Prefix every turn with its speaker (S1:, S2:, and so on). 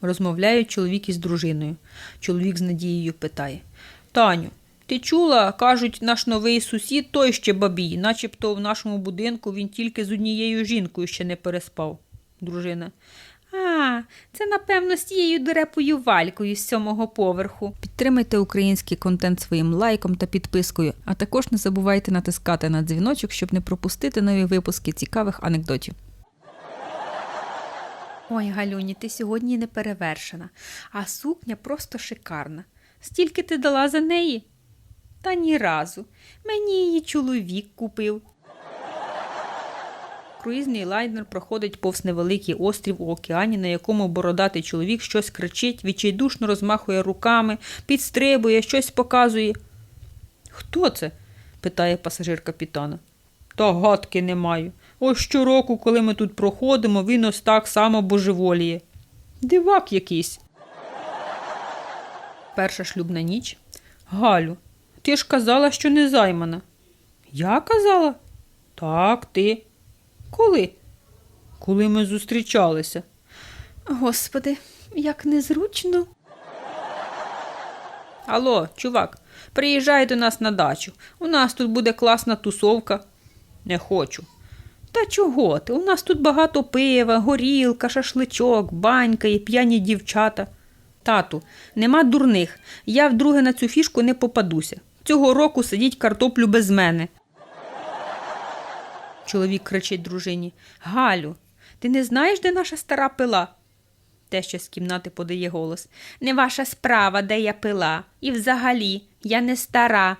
S1: Розмовляють чоловік із дружиною. Чоловік з надією питає: Таню, ти чула, кажуть, наш новий сусід той ще бабій, начебто в нашому будинку він тільки з однією жінкою ще не переспав. Дружина. А, це напевно з тією дурепою валькою з сьомого поверху. Підтримайте український контент своїм лайком та підпискою, а також не забувайте натискати на дзвіночок, щоб не пропустити нові випуски цікавих анекдотів. Ой, Галюні, ти сьогодні не перевершена, а сукня просто шикарна. Стільки ти дала за неї? Та ні разу. Мені її чоловік купив. Круїзний лайнер проходить повз невеликий острів у океані, на якому бородатий чоловік щось кричить, відчайдушно розмахує руками, підстрибує, щось показує. Хто це? питає пасажир капітана. Та гадки не маю. Ось щороку, коли ми тут проходимо, він ось так само божеволіє. Дивак якийсь. Перша шлюбна ніч. Галю, ти ж казала, що не займана. Я казала? Так, ти. Коли? Коли ми зустрічалися. Господи, як незручно. Алло, чувак, приїжджай до нас на дачу. У нас тут буде класна тусовка. Не хочу. Та чого ти? У нас тут багато пива, горілка, шашличок, банька і п'яні дівчата. Тату, нема дурних. Я вдруге на цю фішку не попадуся. Цього року сидіть картоплю без мене. Чоловік кричить дружині. Галю, ти не знаєш, де наша стара пила? Теща з кімнати подає голос. Не ваша справа, де я пила. І взагалі, я не стара,